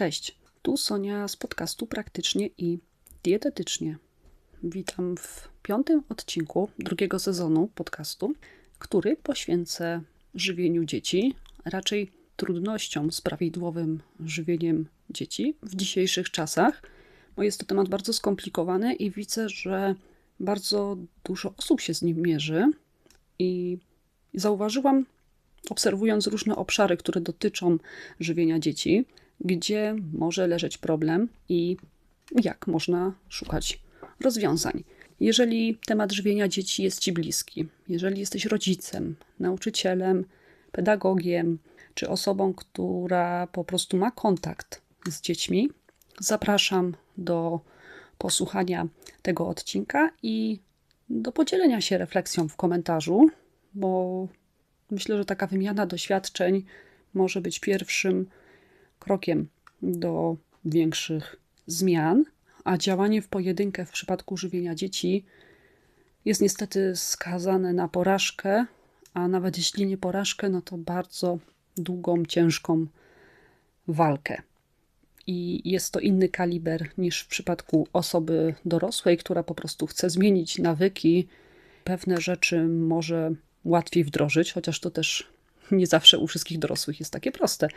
Cześć, tu Sonia z podcastu Praktycznie i Dietetycznie. Witam w piątym odcinku drugiego sezonu podcastu, który poświęcę żywieniu dzieci, raczej trudnościom z prawidłowym żywieniem dzieci w dzisiejszych czasach, bo jest to temat bardzo skomplikowany i widzę, że bardzo dużo osób się z nim mierzy i zauważyłam, obserwując różne obszary, które dotyczą żywienia dzieci, gdzie może leżeć problem i jak można szukać rozwiązań. Jeżeli temat żywienia dzieci jest Ci bliski, jeżeli jesteś rodzicem, nauczycielem, pedagogiem, czy osobą, która po prostu ma kontakt z dziećmi, zapraszam do posłuchania tego odcinka i do podzielenia się refleksją w komentarzu, bo myślę, że taka wymiana doświadczeń może być pierwszym krokiem do większych zmian, a działanie w pojedynkę w przypadku żywienia dzieci jest niestety skazane na porażkę, a nawet jeśli nie porażkę, no to bardzo długą, ciężką walkę. I jest to inny kaliber niż w przypadku osoby dorosłej, która po prostu chce zmienić nawyki, pewne rzeczy może łatwiej wdrożyć, chociaż to też nie zawsze u wszystkich dorosłych jest takie proste,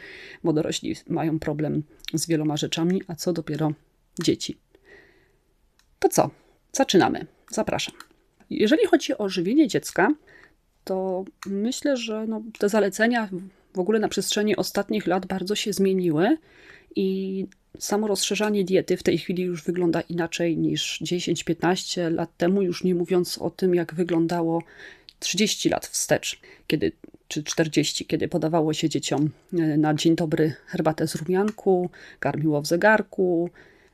bo dorośli mają problem z wieloma rzeczami, a co dopiero dzieci. To co? Zaczynamy. Zapraszam. Jeżeli chodzi o żywienie dziecka, to myślę, że no, te zalecenia w ogóle na przestrzeni ostatnich lat bardzo się zmieniły i samo rozszerzanie diety w tej chwili już wygląda inaczej niż 10-15 lat temu, już nie mówiąc o tym, jak wyglądało 30 lat wstecz, kiedy, czy 40, kiedy podawało się dzieciom e, na dzień dobry herbatę z rumianku, karmiło w zegarku,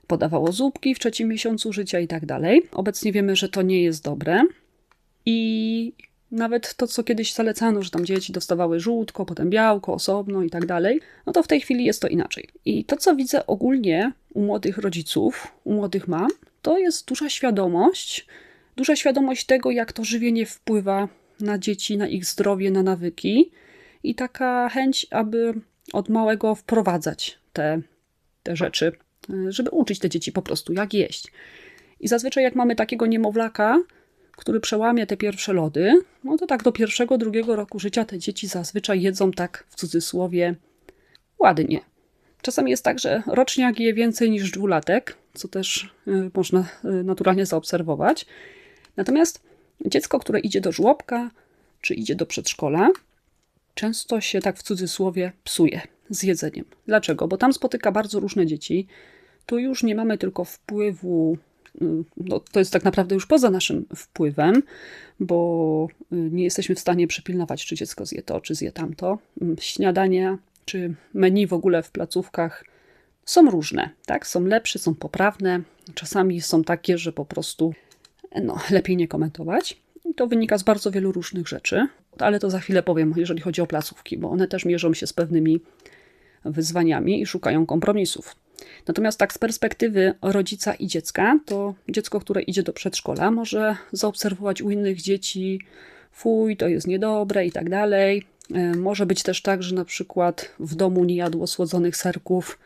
podawało zupki w trzecim miesiącu życia i tak dalej. Obecnie wiemy, że to nie jest dobre. I nawet to, co kiedyś zalecano, że tam dzieci dostawały żółtko, potem białko, osobno i tak dalej, no to w tej chwili jest to inaczej. I to, co widzę ogólnie u młodych rodziców, u młodych mam, to jest duża świadomość, duża świadomość tego, jak to żywienie wpływa na dzieci, na ich zdrowie, na nawyki i taka chęć, aby od małego wprowadzać te, te rzeczy, żeby uczyć te dzieci po prostu, jak jeść. I zazwyczaj, jak mamy takiego niemowlaka, który przełamie te pierwsze lody, no to tak do pierwszego, drugiego roku życia te dzieci zazwyczaj jedzą tak w cudzysłowie ładnie. Czasami jest tak, że roczniak je więcej niż dwulatek, co też y, można y, naturalnie zaobserwować. Natomiast dziecko, które idzie do żłobka czy idzie do przedszkola, często się tak w cudzysłowie psuje z jedzeniem. Dlaczego? Bo tam spotyka bardzo różne dzieci. Tu już nie mamy tylko wpływu no, to jest tak naprawdę już poza naszym wpływem, bo y, nie jesteśmy w stanie przypilnować, czy dziecko zje to, czy zje tamto. Mm, śniadania, czy menu w ogóle w placówkach są różne, tak? Są lepsze, są poprawne. Czasami są takie, że po prostu no, lepiej nie komentować. I to wynika z bardzo wielu różnych rzeczy, ale to za chwilę powiem, jeżeli chodzi o placówki, bo one też mierzą się z pewnymi wyzwaniami i szukają kompromisów. Natomiast tak z perspektywy rodzica i dziecka, to dziecko, które idzie do przedszkola, może zaobserwować u innych dzieci, fuj, to jest niedobre i tak dalej. E, może być też tak, że na przykład w domu nie jadło słodzonych serków,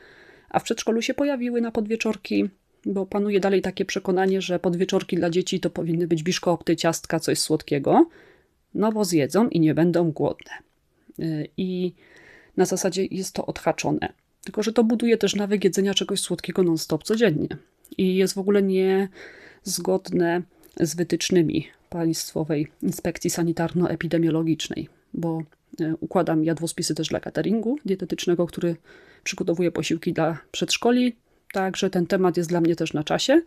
a w przedszkolu się pojawiły na podwieczorki, bo panuje dalej takie przekonanie, że podwieczorki dla dzieci to powinny być biszkopty, ciastka, coś słodkiego, no bo zjedzą i nie będą głodne. E, I na zasadzie jest to odhaczone. Tylko, że to buduje też nawyk jedzenia czegoś słodkiego non-stop codziennie. I jest w ogóle niezgodne z wytycznymi Państwowej Inspekcji Sanitarno-Epidemiologicznej, bo e, układam jadłospisy też dla cateringu dietetycznego, który przygotowuje posiłki dla przedszkoli, także ten temat jest dla mnie też na czasie.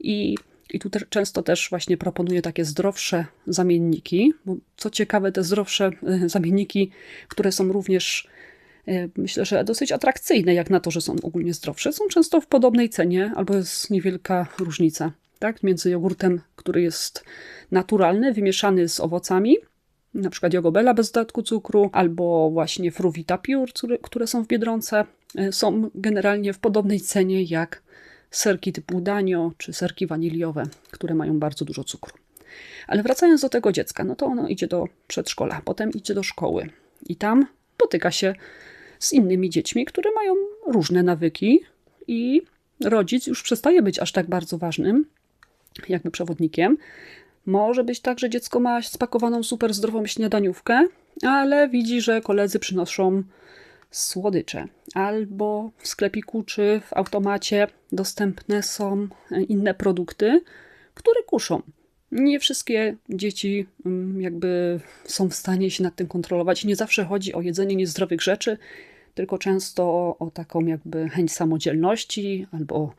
I, i tu te, często też właśnie proponuję takie zdrowsze zamienniki, bo co ciekawe, te zdrowsze e, zamienniki, które są również E, myślę, że dosyć atrakcyjne, jak na to, że są ogólnie zdrowsze, są często w podobnej cenie albo jest niewielka różnica tak? między jogurtem, który jest naturalny, wymieszany z owocami, na przykład jogobela bez dodatku cukru, albo właśnie fruwita pure, które, są w Biedronce, są generalnie w podobnej cenie jak serki typu danio czy serki waniliowe, które mają bardzo dużo cukru. Ale wracając do tego dziecka, no to ono idzie do przedszkola, potem idzie do szkoły i tam spotyka się z innymi dziećmi, które mają różne nawyki i rodzic już przestaje być aż tak bardzo ważnym, jakby przewodnikiem. Może być tak, że dziecko ma spakowaną super zdrową śniadaniówkę, ale widzi, że koledzy przynoszą słodycze. Albo w sklepiku czy w automacie dostępne są inne produkty, które kuszą. Nie wszystkie dzieci mm, jakby są w stanie się nad tym kontrolować. Nie zawsze chodzi o jedzenie niezdrowych rzeczy, tylko często o, o taką jakby chęć samodzielności albo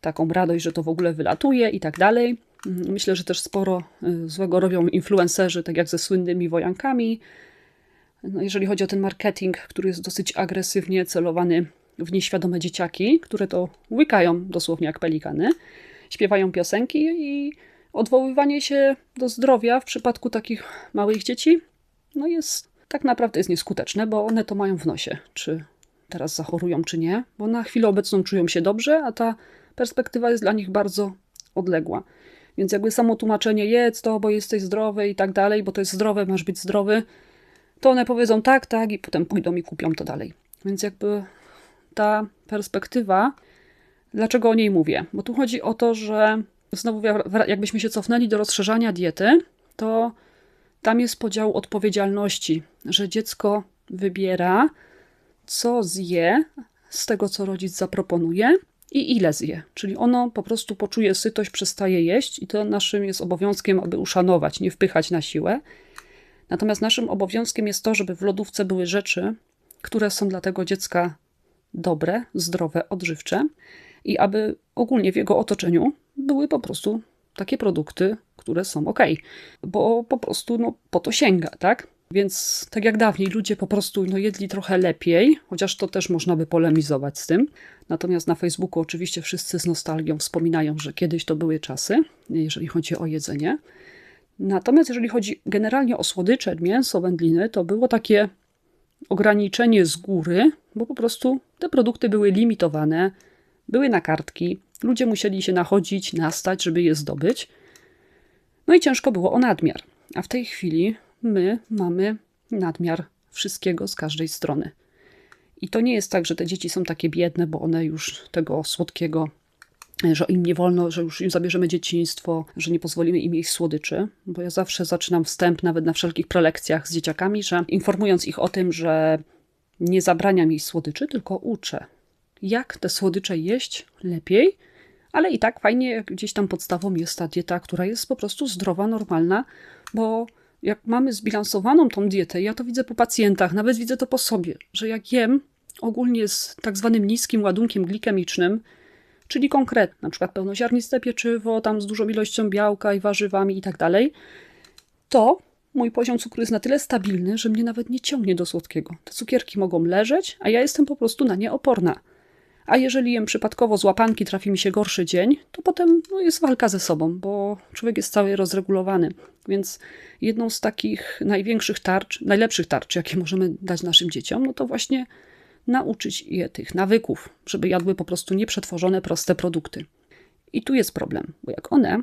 taką radość, że to w ogóle wylatuje i tak dalej. Mm, myślę, że też sporo y, złego robią influencerzy, tak jak ze słynnymi wojankami. No, jeżeli chodzi o ten marketing, który jest dosyć agresywnie celowany w nieświadome dzieciaki, które to łykają dosłownie jak pelikany, śpiewają piosenki i odwoływanie się do zdrowia w przypadku takich małych dzieci no jest tak naprawdę jest nieskuteczne, bo one to mają w nosie, czy teraz zachorują, czy nie, bo na chwilę obecną czują się dobrze, a ta perspektywa jest dla nich bardzo odległa. Więc jakby samo tłumaczenie jedz to, bo jesteś zdrowy i tak dalej, bo to jest zdrowe, masz być zdrowy, to one powiedzą tak, tak i potem pójdą i kupią to dalej. Więc jakby ta perspektywa, dlaczego o niej mówię? Bo tu chodzi o to, że znowu jakbyśmy się cofnęli do rozszerzania diety, to tam jest podział odpowiedzialności, że dziecko wybiera, co zje z tego, co rodzic zaproponuje i ile zje. Czyli ono po prostu poczuje sytość, przestaje jeść i to naszym jest obowiązkiem, aby uszanować, nie wpychać na siłę. Natomiast naszym obowiązkiem jest to, żeby w lodówce były rzeczy, które są dla tego dziecka dobre, zdrowe, odżywcze i aby ogólnie w jego otoczeniu były po prostu takie produkty, które są ok, bo po prostu no, po to sięga, tak? Więc tak jak dawniej ludzie po prostu no, jedli trochę lepiej, chociaż to też można by polemizować z tym. Natomiast na Facebooku oczywiście wszyscy z nostalgią wspominają, że kiedyś to były czasy, jeżeli chodzi o jedzenie. Natomiast jeżeli chodzi generalnie o słodycze, mięso, wędliny, to było takie ograniczenie z góry, bo po prostu te produkty były limitowane, były na kartki, ludzie musieli się nachodzić, nastać, żeby je zdobyć. No i ciężko było o nadmiar. A w tej chwili my mamy nadmiar wszystkiego z każdej strony. I to nie jest tak, że te dzieci są takie biedne, bo one już tego słodkiego, że im nie wolno, że już im zabierzemy dzieciństwo, że nie pozwolimy im jeść słodyczy. Bo ja zawsze zaczynam wstęp, nawet na wszelkich prelekcjach z dzieciakami, że informując ich o tym, że nie zabraniam jeść słodyczy, tylko uczę, jak te słodycze jeść lepiej, ale i tak fajnie, gdzieś tam podstawą jest ta dieta, która jest po prostu zdrowa, normalna, bo jak mamy zbilansowaną tą dietę, ja to widzę po pacjentach, nawet widzę to po sobie, że jak jem ogólnie z tak zwanym niskim ładunkiem glikemicznym, czyli konkretnie, na przykład pełnoziarniste pieczywo, tam z dużą ilością białka i warzywami i tak to mój poziom cukru jest na tyle stabilny, że mnie nawet nie ciągnie do słodkiego. Te cukierki mogą leżeć, a ja jestem po prostu na nie oporna. A jeżeli jem przypadkowo z łapanki, trafi mi się gorszy dzień, to potem no, jest walka ze sobą, bo człowiek jest cały rozregulowany. Więc jedną z takich największych tarcz, najlepszych tarcz, jakie możemy dać naszym dzieciom, no to właśnie nauczyć je tych nawyków, żeby jadły po prostu nieprzetworzone, proste produkty. I tu jest problem, bo jak one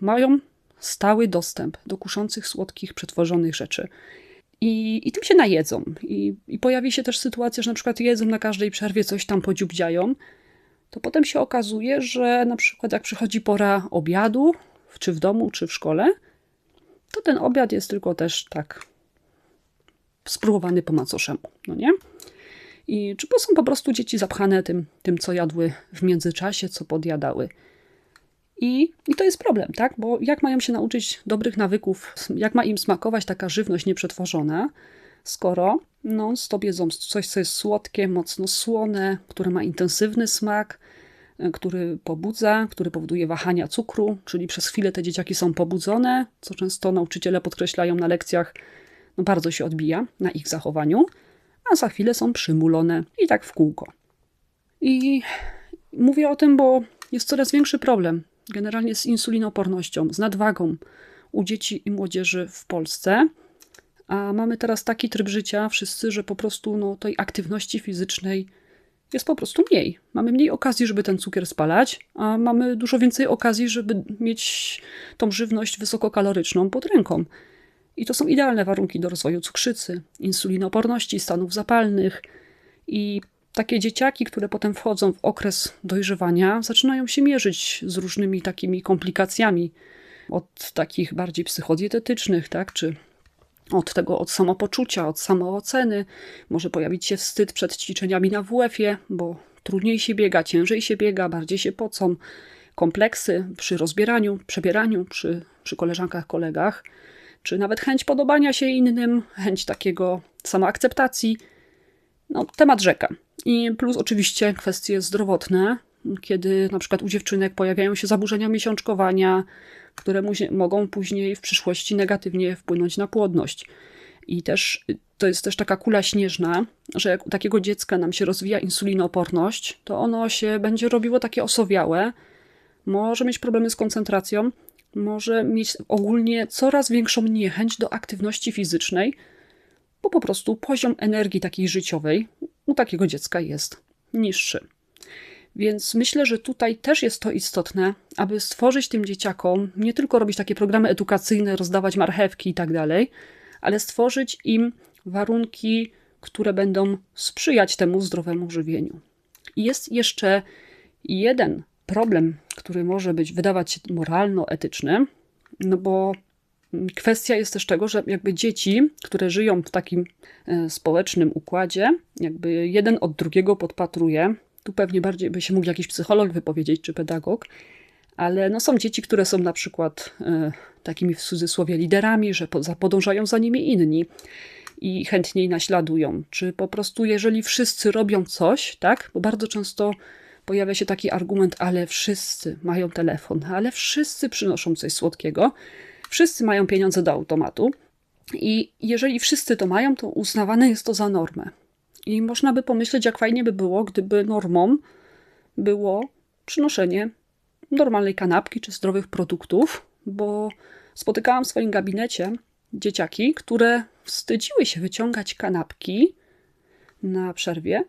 mają stały dostęp do kuszących, słodkich, przetworzonych rzeczy i, I tym się najedzą. I, I pojawi się też sytuacja, że na przykład jedzą na każdej przerwie, coś tam podziubdziają. To potem się okazuje, że na przykład jak przychodzi pora obiadu, czy w domu, czy w szkole, to ten obiad jest tylko też tak spróbowany po macoszemu, no nie? I czy są po prostu dzieci zapchane tym, tym, co jadły w międzyczasie, co podjadały. I, I to jest problem, tak? Bo jak mają się nauczyć dobrych nawyków, jak ma im smakować taka żywność nieprzetworzona, skoro non-stop jedzą coś, co jest słodkie, mocno słone, które ma intensywny smak, e, który pobudza, który powoduje wahania cukru, czyli przez chwilę te dzieciaki są pobudzone, co często nauczyciele podkreślają na lekcjach, no bardzo się odbija na ich zachowaniu, a za chwilę są przymulone i tak w kółko. I mówię o tym, bo jest coraz większy problem generalnie z insulinopornością, z nadwagą u dzieci i młodzieży w Polsce. A mamy teraz taki tryb życia wszyscy, że po prostu no, tej aktywności fizycznej jest po prostu mniej. Mamy mniej okazji, żeby ten cukier spalać, a mamy dużo więcej okazji, żeby mieć tą żywność wysokokaloryczną pod ręką. I to są idealne warunki do rozwoju cukrzycy, insulinoporności, stanów zapalnych I takie dzieciaki, które potem wchodzą w okres dojrzewania, zaczynają się mierzyć z różnymi takimi komplikacjami. Od takich bardziej psychodietetycznych, tak, czy od tego, od samopoczucia, od samooceny. Może pojawić się wstyd przed ćwiczeniami na WF-ie, bo trudniej się biega, ciężej się biega, bardziej się pocą. Kompleksy przy rozbieraniu, przebieraniu, przy, przy koleżankach, kolegach, czy nawet chęć podobania się innym, chęć takiego samoakceptacji. No, temat rzeka. I plus oczywiście kwestie zdrowotne, kiedy na przykład u dziewczynek pojawiają się zaburzenia miesiączkowania, które mogą później w przyszłości negatywnie wpłynąć na płodność. I też to jest też taka kula śnieżna, że jak u takiego dziecka nam się rozwija insulinooporność, to ono się będzie robiło takie osowiałe, może mieć problemy z koncentracją, może mieć ogólnie coraz większą niechęć do aktywności fizycznej, bo po prostu poziom energii takiej życiowej u takiego dziecka jest niższy. Więc myślę, że tutaj też jest to istotne, aby stworzyć tym dzieciakom nie tylko robić takie programy edukacyjne, rozdawać marchewki i tak dalej, ale stworzyć im warunki, które będą sprzyjać temu zdrowemu żywieniu. I jest jeszcze jeden problem, który może być, wydawać się moralno-etyczny, no bo kwestia jest też tego, że jakby dzieci, które żyją w takim e, społecznym układzie, jakby jeden od drugiego podpatruje, tu pewnie bardziej by się mógł jakiś psycholog wypowiedzieć, czy pedagog, ale no są dzieci, które są na przykład e, takimi w cudzysłowie liderami, że podążają za nimi inni i chętniej naśladują. Czy po prostu, jeżeli wszyscy robią coś, tak, bo bardzo często pojawia się taki argument, ale wszyscy mają telefon, ale wszyscy przynoszą coś słodkiego, wszyscy mają pieniądze do automatu. I jeżeli wszyscy to mają, to uznawane jest to za normę. I można by pomyśleć, jak fajnie by było, gdyby normą było przynoszenie normalnej kanapki czy zdrowych produktów, bo spotykałam w swoim gabinecie dzieciaki, które wstydziły się wyciągać kanapki na przerwie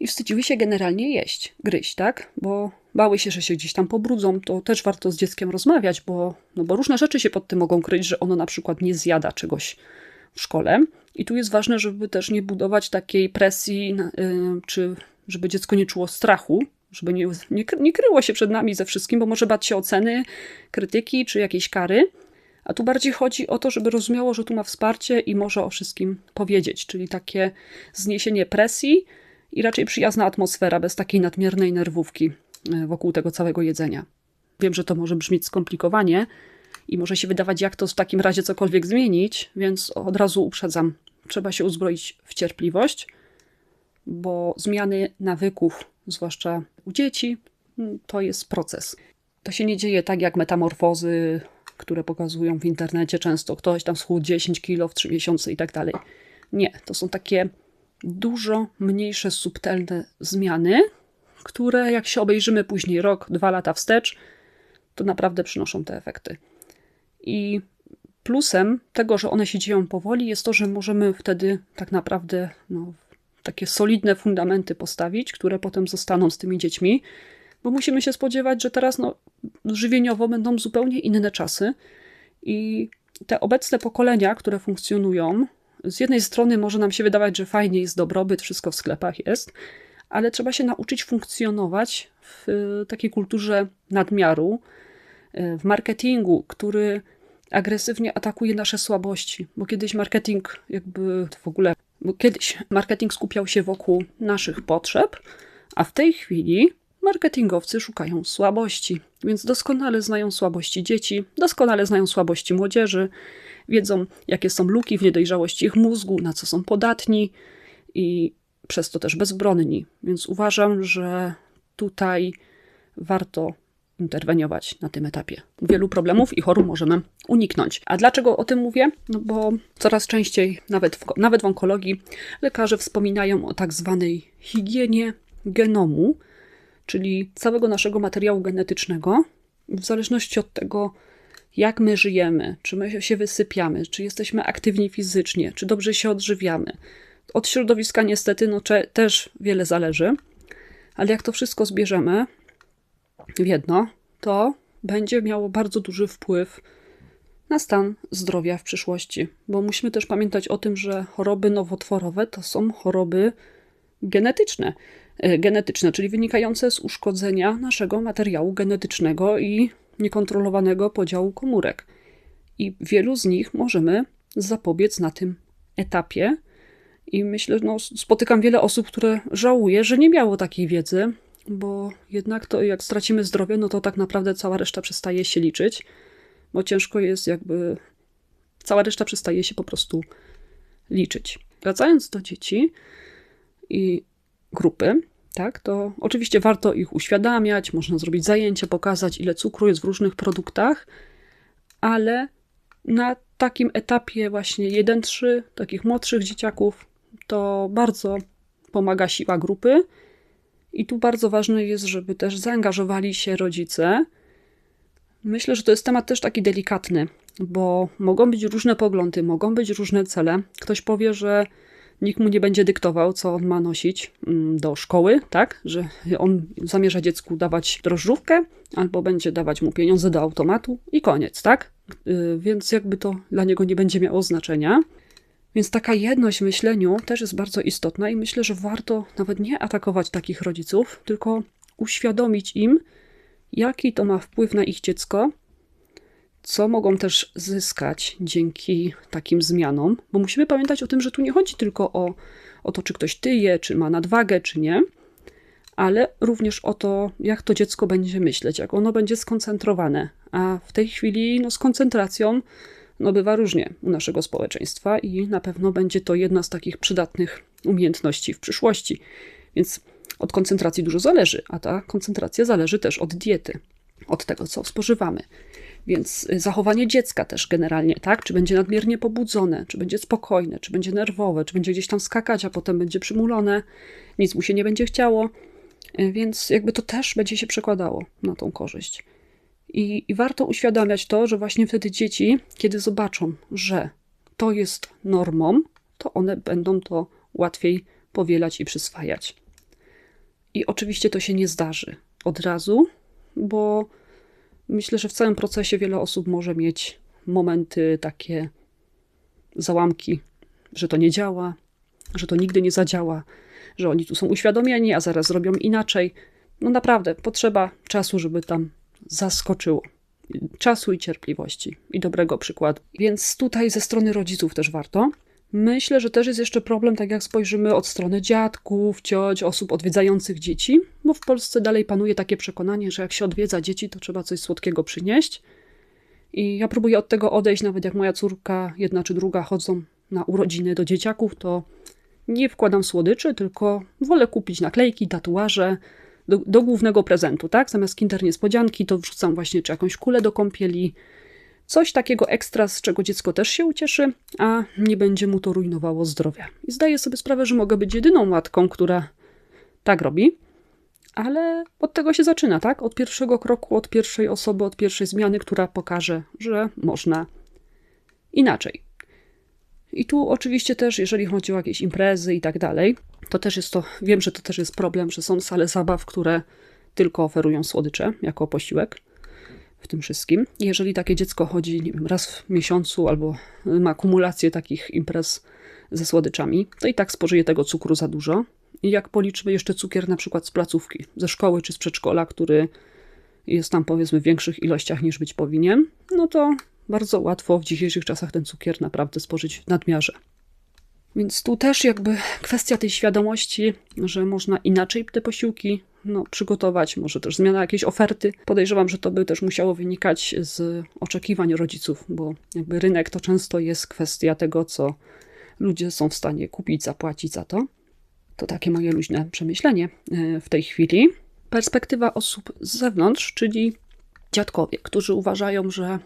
i wstydziły się generalnie jeść, gryźć, tak? Bo bały się, że się gdzieś tam pobrudzą, to też warto z dzieckiem rozmawiać, bo, no bo różne rzeczy się pod tym mogą kryć, że ono na przykład nie zjada czegoś w szkole. I tu jest ważne, żeby też nie budować takiej presji, yy, czy żeby dziecko nie czuło strachu, żeby nie, nie, nie kryło się przed nami ze wszystkim, bo może bać się oceny, krytyki czy jakiejś kary. A tu bardziej chodzi o to, żeby rozumiało, że tu ma wsparcie i może o wszystkim powiedzieć, czyli takie zniesienie presji i raczej przyjazna atmosfera, bez takiej nadmiernej nerwówki e, wokół tego całego jedzenia. Wiem, że to może brzmieć skomplikowanie i może się wydawać, jak to w takim razie cokolwiek zmienić, więc od razu uprzedzam. Trzeba się uzbroić w cierpliwość, bo zmiany nawyków, zwłaszcza u dzieci, mm, to jest proces. To się nie dzieje tak jak metamorfozy, które pokazują w internecie często. Ktoś tam schudł 10 kilo w 3 miesiące i tak dalej. Nie, to są takie dużo mniejsze, subtelne zmiany, które jak się obejrzymy później rok, dwa lata wstecz, to naprawdę przynoszą te efekty. I plusem tego, że one się dzieją powoli, jest to, że możemy wtedy tak naprawdę no, takie solidne fundamenty postawić, które potem zostaną z tymi dziećmi, bo musimy się spodziewać, że teraz no, żywieniowo będą zupełnie inne czasy i te obecne pokolenia, które funkcjonują, z jednej strony może nam się wydawać, że fajnie jest dobrobyt, wszystko w sklepach jest, ale trzeba się nauczyć funkcjonować w takiej kulturze nadmiaru, w marketingu, który agresywnie atakuje nasze słabości, bo kiedyś marketing jakby w ogóle, bo kiedyś marketing skupiał się wokół naszych potrzeb, a w tej chwili marketingowcy szukają słabości, więc doskonale znają słabości dzieci, doskonale znają słabości młodzieży, wiedzą, jakie są luki w niedojrzałości ich mózgu, na co są podatni i przez to też bezbronni. Więc uważam, że tutaj warto interweniować na tym etapie. Wielu problemów i chorób możemy uniknąć. A dlaczego o tym mówię? No bo coraz częściej, nawet w, nawet w onkologii, lekarze wspominają o tak zwanej higienie genomu, czyli całego naszego materiału genetycznego, w zależności od tego, jak my żyjemy, czy my się wysypiamy, czy jesteśmy aktywni fizycznie, czy dobrze się odżywiamy. Od środowiska niestety no, też wiele zależy, ale jak to wszystko zbierzemy w jedno, to będzie miało bardzo duży wpływ na stan zdrowia w przyszłości, bo musimy też pamiętać o tym, że choroby nowotworowe to są choroby genetyczne. E, genetyczne, czyli wynikające z uszkodzenia naszego materiału genetycznego i niekontrolowanego podziału komórek. I wielu z nich możemy zapobiec na tym etapie. I myślę, no, spotykam wiele osób, które żałuje, że nie miało takiej wiedzy, bo jednak to jak stracimy zdrowie, no to tak naprawdę cała reszta przestaje się liczyć, bo ciężko jest jakby. Cała reszta przestaje się po prostu liczyć. Wracając do dzieci i grupy, tak, to oczywiście warto ich uświadamiać, można zrobić zajęcia, pokazać, ile cukru jest w różnych produktach, ale na takim etapie właśnie 1-3, takich młodszych dzieciaków, to bardzo pomaga siła grupy. I tu bardzo ważne jest, żeby też zaangażowali się rodzice. Myślę, że to jest temat też taki delikatny, bo mogą być różne poglądy, mogą być różne cele. Ktoś powie, że nikt mu nie będzie dyktował, co on ma nosić mm, do szkoły, tak? Że on zamierza dziecku dawać drożdżówkę, albo będzie dawać mu pieniądze do automatu i koniec, tak? Y, więc jakby to dla niego nie będzie miało znaczenia. Więc taka jedność w myśleniu też jest bardzo istotna i myślę, że warto nawet nie atakować takich rodziców, tylko uświadomić im, jaki to ma wpływ na ich dziecko, co mogą też zyskać dzięki takim zmianom, bo musimy pamiętać o tym, że tu nie chodzi tylko o, o to, czy ktoś tyje, czy ma nadwagę, czy nie, ale również o to, jak to dziecko będzie myśleć, jak ono będzie skoncentrowane. A w tej chwili no, z koncentracją no, bywa różnie u naszego społeczeństwa i na pewno będzie to jedna z takich przydatnych umiejętności w przyszłości. Więc od koncentracji dużo zależy, a ta koncentracja zależy też od diety, od tego, co spożywamy. Więc zachowanie dziecka też generalnie, tak? Czy będzie nadmiernie pobudzone, czy będzie spokojne, czy będzie nerwowe, czy będzie gdzieś tam skakać, a potem będzie przymulone, nic mu się nie będzie chciało. Więc jakby to też będzie się przekładało na tą korzyść. I, I warto uświadamiać to, że właśnie wtedy dzieci, kiedy zobaczą, że to jest normą, to one będą to łatwiej powielać i przyswajać. I oczywiście to się nie zdarzy od razu, bo myślę, że w całym procesie wiele osób może mieć momenty takie załamki, że to nie działa, że to nigdy nie zadziała, że oni tu są uświadomieni, a zaraz zrobią inaczej. No naprawdę, potrzeba czasu, żeby tam zaskoczyło. Czasu i cierpliwości i dobrego przykładu. Więc tutaj ze strony rodziców też warto. Myślę, że też jest jeszcze problem, tak jak spojrzymy od strony dziadków, cioć, osób odwiedzających dzieci, bo w Polsce dalej panuje takie przekonanie, że jak się odwiedza dzieci, to trzeba coś słodkiego przynieść. I ja próbuję od tego odejść, nawet jak moja córka, jedna czy druga, chodzą na urodziny do dzieciaków, to nie wkładam słodyczy, tylko wolę kupić naklejki, tatuaże, do, do głównego prezentu, tak? Zamiast kinder niespodzianki, to wrzucam właśnie czy jakąś kulę do kąpieli, coś takiego ekstra, z czego dziecko też się ucieszy, a nie będzie mu to rujnowało zdrowia. I zdaję sobie sprawę, że mogę być jedyną matką, która tak robi, ale od tego się zaczyna, tak? Od pierwszego kroku, od pierwszej osoby, od pierwszej zmiany, która pokaże, że można inaczej. I tu oczywiście też, jeżeli chodzi o jakieś imprezy i tak dalej, to też jest to, wiem, że to też jest problem, że są sale zabaw, które tylko oferują słodycze jako posiłek w tym wszystkim. Jeżeli takie dziecko chodzi nie wiem, raz w miesiącu albo ma kumulację takich imprez ze słodyczami, to i tak spożyje tego cukru za dużo. I jak policzymy jeszcze cukier na przykład z placówki, ze szkoły czy z przedszkola, który jest tam powiedzmy w większych ilościach niż być powinien, no to bardzo łatwo w dzisiejszych czasach ten cukier naprawdę spożyć w nadmiarze. Więc tu też jakby kwestia tej świadomości, że można inaczej te posiłki no, przygotować, może też zmiana jakiejś oferty. Podejrzewam, że to by też musiało wynikać z oczekiwań rodziców, bo jakby rynek to często jest kwestia tego, co ludzie są w stanie kupić, zapłacić za to. To takie moje luźne przemyślenie e, w tej chwili. Perspektywa osób z zewnątrz, czyli dziadkowie, którzy uważają, że,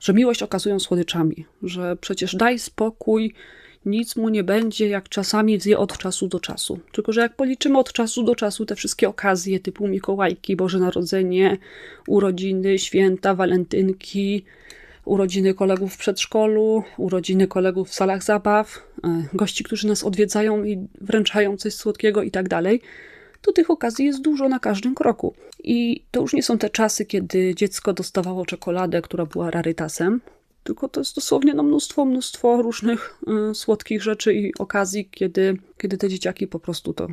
że miłość okazują słodyczami, że przecież daj spokój, nic mu nie będzie, jak czasami zje od czasu do czasu. Tylko, że jak policzymy od czasu do czasu te wszystkie okazje typu Mikołajki, Boże Narodzenie, urodziny, święta, walentynki, urodziny kolegów w przedszkolu, urodziny kolegów w salach zabaw, e, gości, którzy nas odwiedzają i wręczają coś słodkiego i tak dalej, to tych okazji jest dużo na każdym kroku. I to już nie są te czasy, kiedy dziecko dostawało czekoladę, która była rarytasem, tylko to jest dosłownie no, mnóstwo, mnóstwo różnych y, słodkich rzeczy i okazji, kiedy, kiedy te dzieciaki po prostu to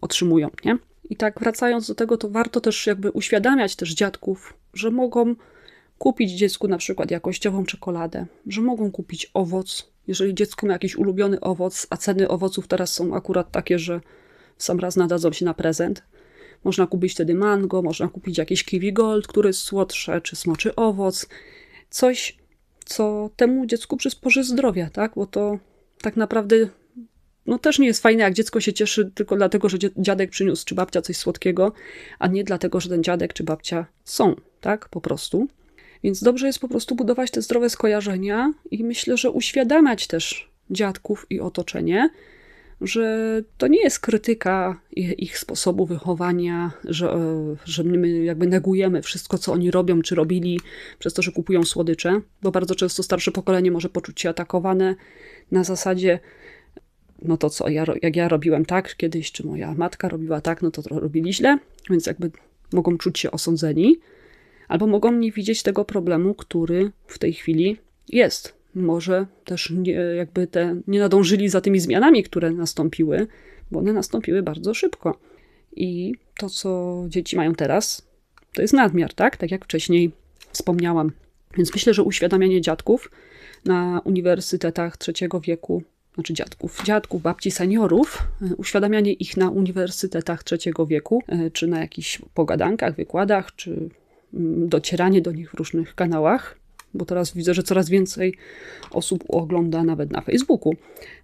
otrzymują, nie? I tak wracając do tego, to warto też jakby uświadamiać też dziadków, że mogą kupić dziecku na przykład jakościową czekoladę, że mogą kupić owoc, jeżeli dziecko ma jakiś ulubiony owoc, a ceny owoców teraz są akurat takie, że sam raz nadadzą się na prezent. Można kupić wtedy mango, można kupić jakiś kiwi gold, który jest słodsze, czy smoczy owoc. Coś, co temu dziecku przysporzy zdrowia, tak? Bo to tak naprawdę no też nie jest fajne, jak dziecko się cieszy tylko dlatego, że dziadek przyniósł czy babcia coś słodkiego, a nie dlatego, że ten dziadek czy babcia są, tak? Po prostu. Więc dobrze jest po prostu budować te zdrowe skojarzenia i myślę, że uświadamiać też dziadków i otoczenie, że to nie jest krytyka ich sposobu wychowania, że, że my jakby negujemy wszystko, co oni robią czy robili przez to, że kupują słodycze, bo bardzo często starsze pokolenie może poczuć się atakowane na zasadzie no to co, ja, jak ja robiłem tak kiedyś, czy moja matka robiła tak, no to, to robili źle, więc jakby mogą czuć się osądzeni, albo mogą nie widzieć tego problemu, który w tej chwili jest. Może też nie, jakby te, nie nadążyli za tymi zmianami, które nastąpiły, bo one nastąpiły bardzo szybko. I to, co dzieci mają teraz, to jest nadmiar, tak? Tak jak wcześniej wspomniałam. Więc myślę, że uświadamianie dziadków na uniwersytetach trzeciego wieku znaczy dziadków, dziadków, babci, seniorów, e, uświadamianie ich na uniwersytetach trzeciego wieku, e, czy na jakichś pogadankach, wykładach, czy mm, docieranie do nich w różnych kanałach, bo teraz widzę, że coraz więcej osób ogląda nawet na Facebooku,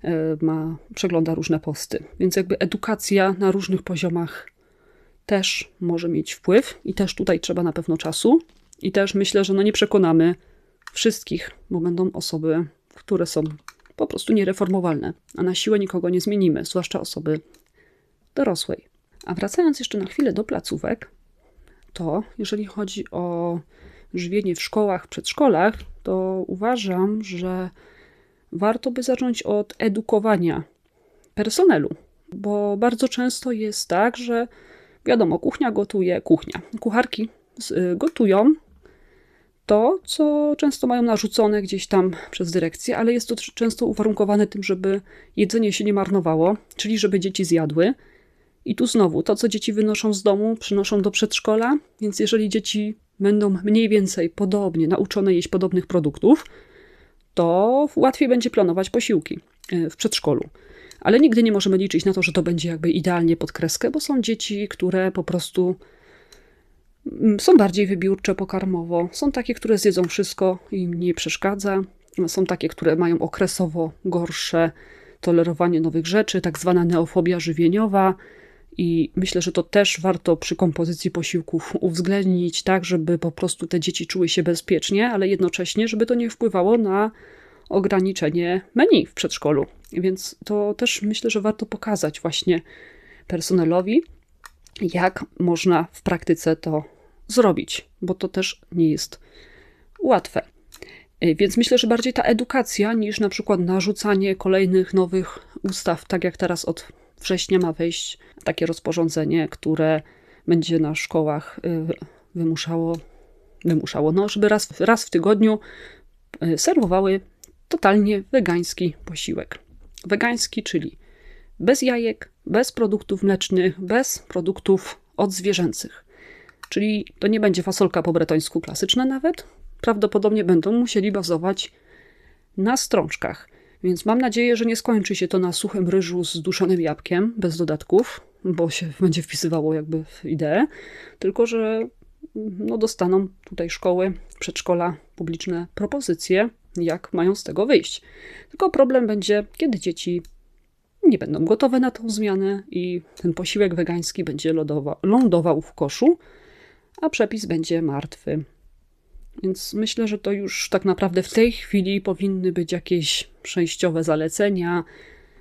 e, ma, przegląda różne posty. Więc jakby edukacja na różnych poziomach też może mieć wpływ i też tutaj trzeba na pewno czasu. I też myślę, że no nie przekonamy wszystkich, bo będą osoby, które są po prostu niereformowalne, a na siłę nikogo nie zmienimy, zwłaszcza osoby dorosłej. A wracając jeszcze na chwilę do placówek, to jeżeli chodzi o żywienie w szkołach, przedszkolach, to uważam, że warto by zacząć od edukowania personelu, bo bardzo często jest tak, że wiadomo, kuchnia gotuje, kuchnia, kucharki y, gotują to, co często mają narzucone gdzieś tam przez dyrekcję, ale jest to często uwarunkowane tym, żeby jedzenie się nie marnowało, czyli żeby dzieci zjadły. I tu znowu, to co dzieci wynoszą z domu, przynoszą do przedszkola, więc jeżeli dzieci będą mniej więcej podobnie nauczone jeść podobnych produktów, to łatwiej będzie planować posiłki e, w przedszkolu. Ale nigdy nie możemy liczyć na to, że to będzie jakby idealnie pod kreskę, bo są dzieci, które po prostu Mm, są bardziej wybiórcze pokarmowo, są takie, które zjedzą wszystko i im nie przeszkadza. Są takie, które mają okresowo gorsze tolerowanie nowych rzeczy, tak zwana neofobia żywieniowa. I myślę, że to też warto przy kompozycji posiłków uwzględnić, tak, żeby po prostu te dzieci czuły się bezpiecznie, ale jednocześnie, żeby to nie wpływało na ograniczenie menu w przedszkolu. Więc to też myślę, że warto pokazać właśnie personelowi, jak można w praktyce to zrobić, bo to też nie jest łatwe. Więc myślę, że bardziej ta edukacja niż na przykład narzucanie kolejnych nowych ustaw, tak jak teraz od września ma wejść takie rozporządzenie, które będzie na szkołach y, wymuszało, wymuszało no, żeby raz, raz w tygodniu y, serwowały totalnie wegański posiłek. Wegański, czyli bez jajek, bez produktów mlecznych, bez produktów odzwierzęcych. Czyli to nie będzie fasolka po bretońsku klasyczna nawet. Prawdopodobnie będą musieli bazować na strączkach. Więc mam nadzieję, że nie skończy się to na suchym ryżu z duszonym jabłkiem, bez dodatków, bo się będzie wpisywało jakby w ideę, tylko że no, dostaną tutaj szkoły, przedszkola publiczne propozycje, jak mają z tego wyjść. Tylko problem będzie, kiedy dzieci nie będą gotowe na tą zmianę i ten posiłek wegański będzie lądował w koszu, a przepis będzie martwy. Więc myślę, że to już tak naprawdę w tej chwili powinny być jakieś przejściowe zalecenia,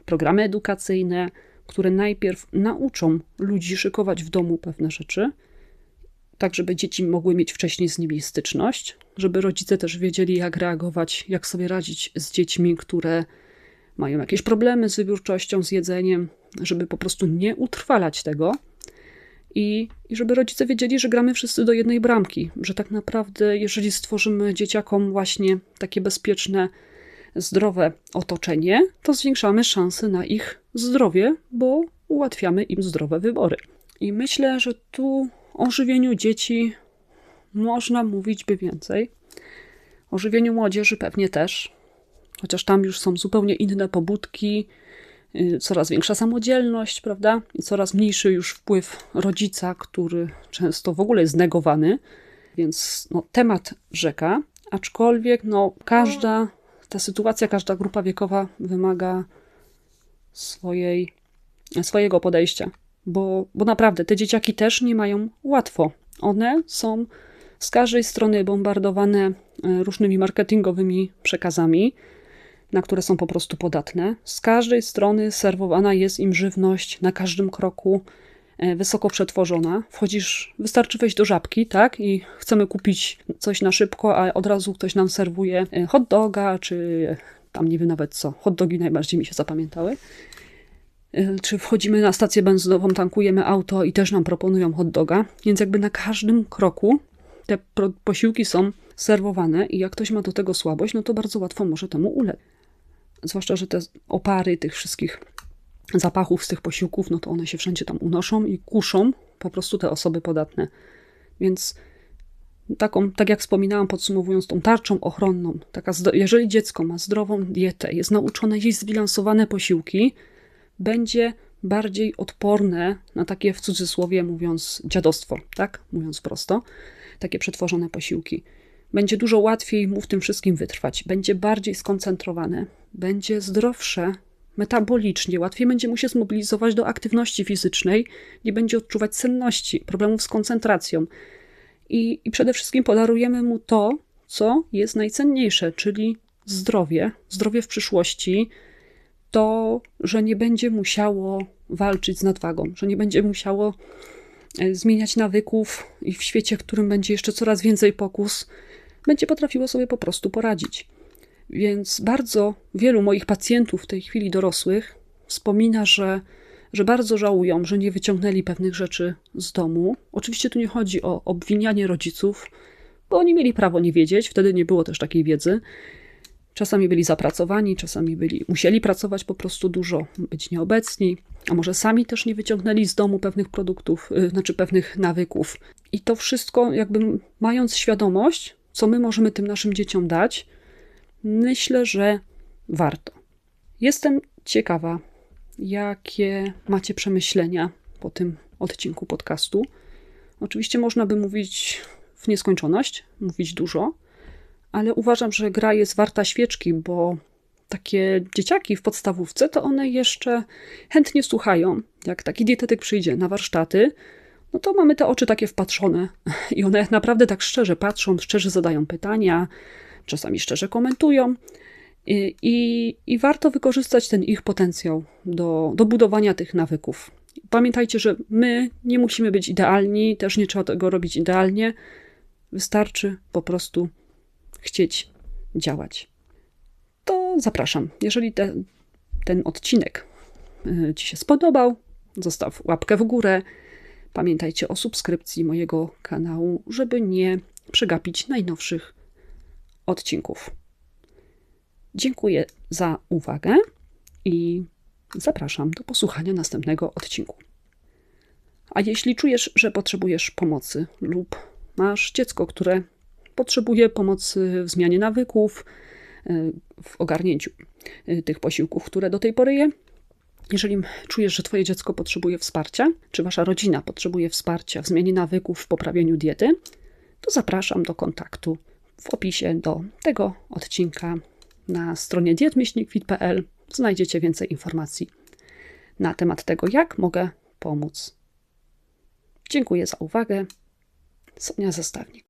programy edukacyjne, które najpierw nauczą ludzi szykować w domu pewne rzeczy, tak żeby dzieci mogły mieć wcześniej z nimi styczność, żeby rodzice też wiedzieli, jak reagować, jak sobie radzić z dziećmi, które mają jakieś problemy z wybiórczością, z jedzeniem, żeby po prostu nie utrwalać tego i, i żeby rodzice wiedzieli, że gramy wszyscy do jednej bramki, że tak naprawdę, jeżeli stworzymy dzieciakom właśnie takie bezpieczne, zdrowe otoczenie, to zwiększamy szanse na ich zdrowie, bo ułatwiamy im zdrowe wybory. I myślę, że tu o żywieniu dzieci można mówić by więcej. O żywieniu młodzieży pewnie też, chociaż tam już są zupełnie inne pobudki, coraz większa samodzielność, prawda? I coraz mniejszy już wpływ rodzica, który często w ogóle jest negowany. Więc no, temat rzeka, aczkolwiek no, każda ta sytuacja, każda grupa wiekowa wymaga swojej, swojego podejścia. Bo, bo naprawdę te dzieciaki też nie mają łatwo. One są z każdej strony bombardowane e, różnymi marketingowymi przekazami, na które są po prostu podatne. Z każdej strony serwowana jest im żywność na każdym kroku e, wysoko przetworzona. Wchodzisz, wystarczy wejść do żabki, tak? I chcemy kupić coś na szybko, a od razu ktoś nam serwuje e, hot doga, czy tam nie wiem nawet co. Hot dogi najbardziej mi się zapamiętały. Czy wchodzimy na stację benzynową, tankujemy auto i też nam proponują hot doga. Więc jakby na każdym kroku te posiłki są serwowane i jak ktoś ma do tego słabość, no to bardzo łatwo może temu ulec. Zwłaszcza, że te opary tych wszystkich zapachów z tych posiłków, no to one się wszędzie tam unoszą i kuszą po prostu te osoby podatne. Więc taką, tak jak wspominałam, podsumowując tą tarczą ochronną, taka, jeżeli dziecko ma zdrową dietę, jest nauczone jeść zbilansowane posiłki, będzie bardziej odporne na takie w cudzysłowie mówiąc dziadostwo, tak? Mówiąc prosto takie przetworzone posiłki. Będzie dużo łatwiej mu w tym wszystkim wytrwać, będzie bardziej skoncentrowane, będzie zdrowsze metabolicznie, łatwiej będzie mu się zmobilizować do aktywności fizycznej, nie będzie odczuwać senności, problemów z koncentracją. I, I przede wszystkim podarujemy mu to, co jest najcenniejsze, czyli zdrowie, zdrowie w przyszłości, to, że nie będzie musiało walczyć z nadwagą, że nie będzie musiało E, zmieniać nawyków i w świecie, w którym będzie jeszcze coraz więcej pokus, będzie potrafiło sobie po prostu poradzić. Więc bardzo wielu moich pacjentów w tej chwili dorosłych wspomina, że, że bardzo żałują, że nie wyciągnęli pewnych rzeczy z domu. Oczywiście tu nie chodzi o obwinianie rodziców, bo oni mieli prawo nie wiedzieć, wtedy nie było też takiej wiedzy. Czasami byli zapracowani, czasami byli, musieli pracować po prostu dużo, być nieobecni, a może sami też nie wyciągnęli z domu pewnych produktów, yy, znaczy pewnych nawyków. I to wszystko, jakby mając świadomość, co my możemy tym naszym dzieciom dać, myślę, że warto. Jestem ciekawa, jakie macie przemyślenia po tym odcinku podcastu. Oczywiście można by mówić w nieskończoność, mówić dużo ale uważam, że gra jest warta świeczki, bo takie dzieciaki w podstawówce, to one jeszcze chętnie słuchają. Jak taki dietetyk przyjdzie na warsztaty, no to mamy te oczy takie wpatrzone i one naprawdę tak szczerze patrzą, szczerze zadają pytania, czasami szczerze komentują. I, i, i warto wykorzystać ten ich potencjał do, do budowania tych nawyków. Pamiętajcie, że my nie musimy być idealni, też nie trzeba tego robić idealnie. Wystarczy po prostu chcieć działać. To zapraszam. Jeżeli te, ten odcinek y, Ci się spodobał, zostaw łapkę w górę. Pamiętajcie o subskrypcji mojego kanału, żeby nie przegapić najnowszych odcinków. Dziękuję za uwagę i zapraszam do posłuchania następnego odcinku. A jeśli czujesz, że potrzebujesz pomocy lub masz dziecko, które potrzebuje pomocy w zmianie nawyków, e, w ogarnięciu e, tych posiłków, które do tej pory je. Jeżeli czujesz, że Twoje dziecko potrzebuje wsparcia, czy Wasza rodzina potrzebuje wsparcia w zmianie nawyków, w poprawieniu diety, to zapraszam do kontaktu w opisie do tego odcinka na stronie dietmyślnikfit.pl znajdziecie więcej informacji na temat tego, jak mogę pomóc. Dziękuję za uwagę. Sonia Zastawnik.